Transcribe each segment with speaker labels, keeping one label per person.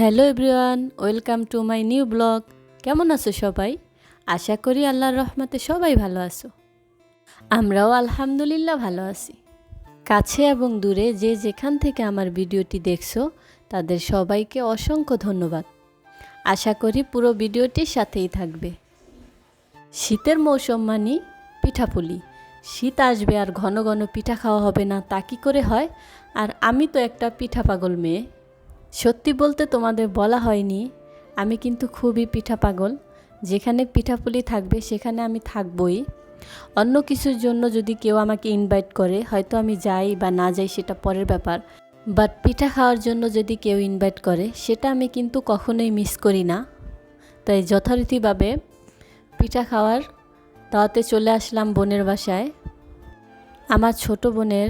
Speaker 1: Hello everyone, welcome to my new blog. কেমন আছো সবাই? আশা করি আল্লাহর রহমাতে সবাই ভালো আছো। আমরাও আলহামদুলিল্লাহ ভালো আছি। কাছে এবং দূরে যে যেখান থেকে আমার ভিডিওটি দেখছ, তাদের সবাইকে অসংখ্য ধন্যবাদ। আশা করি পুরো ভিডিওটির সাথেই থাকবে। শীতের মৌসুম মানি পিঠাপুলি। শীত আসবে আর ঘন ঘন পিঠা খাওয়া হবে না, তা কি করে হয়? আর আমি তো একটা পিঠা পাগল মেয়ে। সত্যি বলতে তোমাদের বলা হয়নি, আমি কিন্তু খুবই পিঠা পাগল। যেখানে পিঠাপুলি থাকবে, সেখানে আমি থাকবই। অন্য কিছুর জন্য যদি কেউ আমাকে ইনভাইট করে, হয়তো আমি যাই বা না যাই, সেটা পরের ব্যাপার। বাট পিঠা খাওয়ার জন্য যদি কেউ ইনভাইট করে, সেটা আমি কিন্তু কখনোই মিস করি না। তাই যথারীতিভাবে পিঠা খাওয়ার দাওয়াতে চলে আসলাম বোনের বাসায়। আমার ছোট বোনের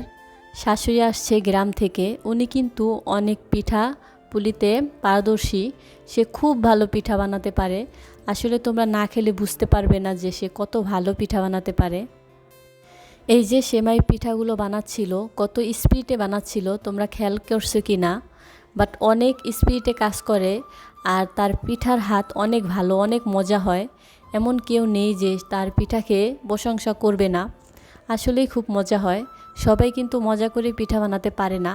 Speaker 1: শাশুড়ি আসছে গ্রাম থেকে, উনি কিন্তু অনেক পিঠা পুলিতে পারদর্শী, সে খুব ভালো পিঠা বানাতে পারে। আসলে তোমরা না খেলে বুঝতে পারবে না যে সে কত ভালো পিঠা বানাতে পারে। এই যে সেমাই পিঠাগুলো বানাচ্ছিল, কত স্পিডে বানাচ্ছিল, তোমরা খেয়াল করছ কি না বাট অনেক স্পিডে কাজ করে আর তার পিঠার হাত অনেক ভালো, অনেক মজা হয়। এমন কেউ নেই যে তার পিঠাকে প্রশংসা করবে না। আসলেই খুব মজা হয়। সবাই কিন্তু মজা করে পিঠা বানাতে পারে না।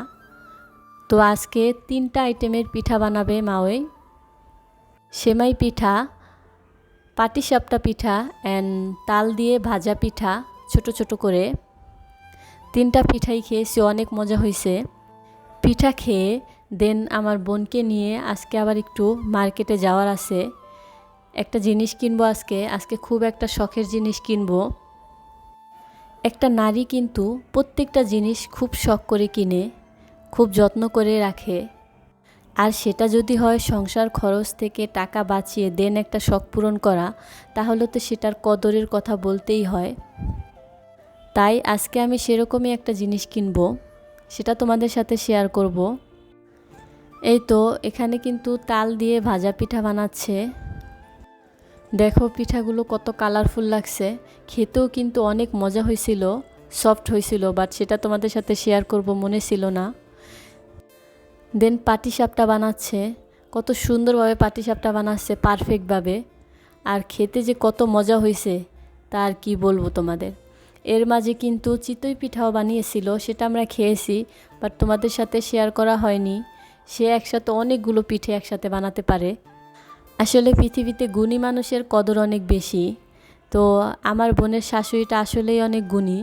Speaker 1: তো আজকে তিনটা আইটেমের পিঠা বানাবে মাওই। সেমাই পিঠা, পাটিসাপটা পিঠা অ্যান্ড তাল দিয়ে ভাজা পিঠা, ছোট ছোট করে। তিনটা পিঠাই খেয়েছি, অনেক মজা হয়েছে। পিঠা খেয়ে দেন আমার বোনকে নিয়ে আজকে আবার একটু মার্কেটে যাওয়ার আছে। একটা জিনিস কিনবো আজকে আজকে খুব একটা শখের জিনিস কিনবো। একটা নারী কিন্তু প্রত্যেকটা জিনিস খুব শখ করে কিনে। খুব যত্ন করে রাখে। আর সেটা যদি হয় সংসার খরচ থেকে টাকা বাঁচিয়ে দেন একটা শখ পূরণ করা, তাহলে তো সেটার কদরের কথা বলতেই হয়। তাই আজকে আমি সেরকমই একটা জিনিস কিনবো, সেটা তোমাদের সাথে শেয়ার করব। এই তো, এখানে কিন্তু তাল দিয়ে ভাজা পিঠা বানাচ্ছে। দেখো পিঠাগুলো কত কালারফুল লাগছে। খেতেও কিন্তু অনেক মজা হয়েছিল সফট হয়েছিল বাট সেটা তোমাদের সাথে শেয়ার করব, মনে ছিল না। দেন পাটিসাপটা বানাচ্ছে, কত সুন্দরভাবে পাটিসাপটা বানাচ্ছে পারফেক্টভাবে আর খেতে যে কত মজা হয়েছে, তা আর কি বলব তোমাদের। এর মাঝে কিন্তু চিতই পিঠাও বানিয়েছিল, সেটা আমরা খেয়েছি বাট তোমাদের সাথে শেয়ার করা হয়নি। সে একসাথে অনেকগুলো পিঠে একসাথে বানাতে পারে। আসলে পৃথিবীতে গুণী মানুষের কদর অনেক বেশি। তো আমার বোনের শাশুড়িটা আসলেই অনেক গুণী।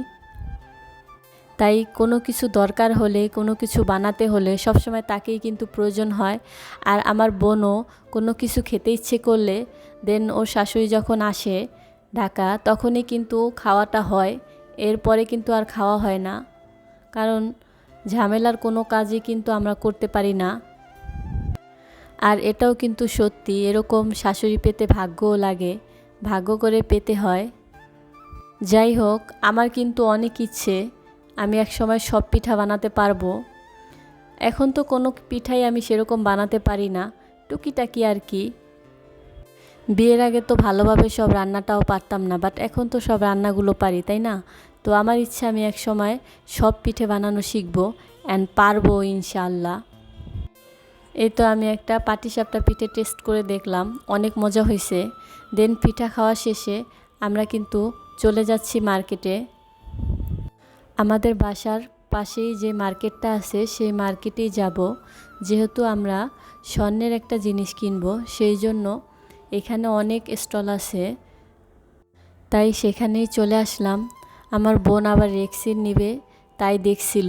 Speaker 1: তাই কোনো কিছু দরকার হলে, কোনো কিছু বানাতে হলে সবসময় তাকেই কিন্তু প্রয়োজন হয়। আর আমার বোনও কোনো কিছু খেতে ইচ্ছে করলে, দেন ওর শাশুড়ি যখন আসে ঢাকা, তখনই কিন্তু খাওয়াটা হয়। এরপরে কিন্তু আর খাওয়া হয় না। কারণ ঝামেলার কোনো কাজই কিন্তু আমরা করতে পারি না। আর এটাও কিন্তু সত্যি, এরকম শাশুড়ি পেতে ভাগ্যও লাগে, ভাগ্য করে পেতে হয়। যাই হোক, আমার কিন্তু অনেক ইচ্ছে। আমি এক সময় সব পিঠা বানাতে পারব। এখন তো কোনো পিঠাই আমি সেরকম বানাতে পারি না। টুকিটাকি আর কি। বিয়ের আগে তো ভালোভাবে সব রান্নাটাও পারতাম না বাট এখন তো সব রান্নাগুলো পারি, তাই না? তো আমার ইচ্ছা আমি এক সময় সব পিঠে বানানো শিখব অ্যান্ড পারব ইনশাল্লাহ এই তো আমি একটা পাটিসাপটা পিঠে টেস্ট করে দেখলাম, অনেক মজা হয়েছে। দেন পিঠা খাওয়া শেষে আমরা কিন্তু চলে যাচ্ছি মার্কেটে আমাদের বাসার পাশেই যে মার্কেটটা আছে, সেই মার্কেটেই যাব। যেহেতু আমরা স্বর্ণের একটা জিনিস কিনবো, সেই জন্য এখানে অনেক স্টল আছে। তাই সেখানেই চলে আসলাম। আমার বোন আবার রেক্সিন নিবে, তাই দেখছিল।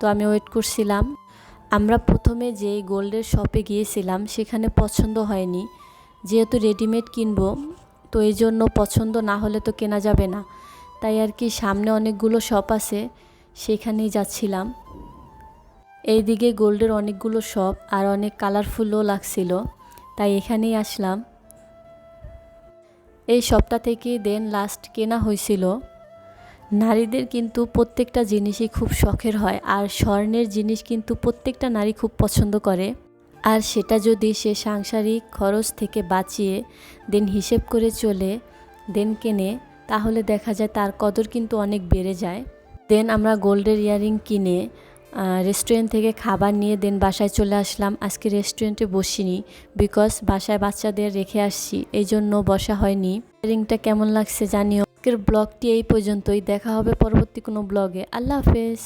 Speaker 1: তো আমি ওয়েট করছিলাম। আমরা প্রথমে যেই গোল্ডের শপে গিয়েছিলাম, সেখানে পছন্দ হয়নি। যেহেতু রেডিমেড কিনবো, তো এই জন্য পছন্দ না হলে তো কেনা যাবে না। তাই আর কি সামনে অনেকগুলো শপ আছে, সেখানেই যাচ্ছিলাম। এইদিকে গোল্ডের অনেকগুলো শপ আর অনেক কালারফুলও লাগছিল, তাই এখানেই আসলাম। এই শপটা থেকে দেন লাস্ট কেনা হয়েছিল। নারীদের কিন্তু প্রত্যেকটা জিনিসই খুব শখের হয়, আর স্বর্ণের জিনিস কিন্তু প্রত্যেকটা নারী খুব পছন্দ করে। আর সেটা যদি সে সাংসারিক খরচ থেকে বাঁচিয়ে দেন হিসেব করে চলে দেন কেনে তাহলে দেখা যায় তার কদর কিন্তু অনেক বেড়ে যায়। দেন আমরা গোল্ডের ইয়ারিং কিনে রেস্টুরেন্ট থেকে খাবার নিয়ে দেন বাসায় চলে আসলাম। আজকে রেস্টুরেন্টে বসিনি বিকজ বাসায় বাচ্চাদের রেখে আসছি এই জন্য বসা হয়নি। ইয়ারিংটা কেমন লাগছে জানিও। আজকের ব্লগটি এই পর্যন্তই। দেখা হবে পরবর্তী কোনো ব্লগে আল্লাহ হাফেজ।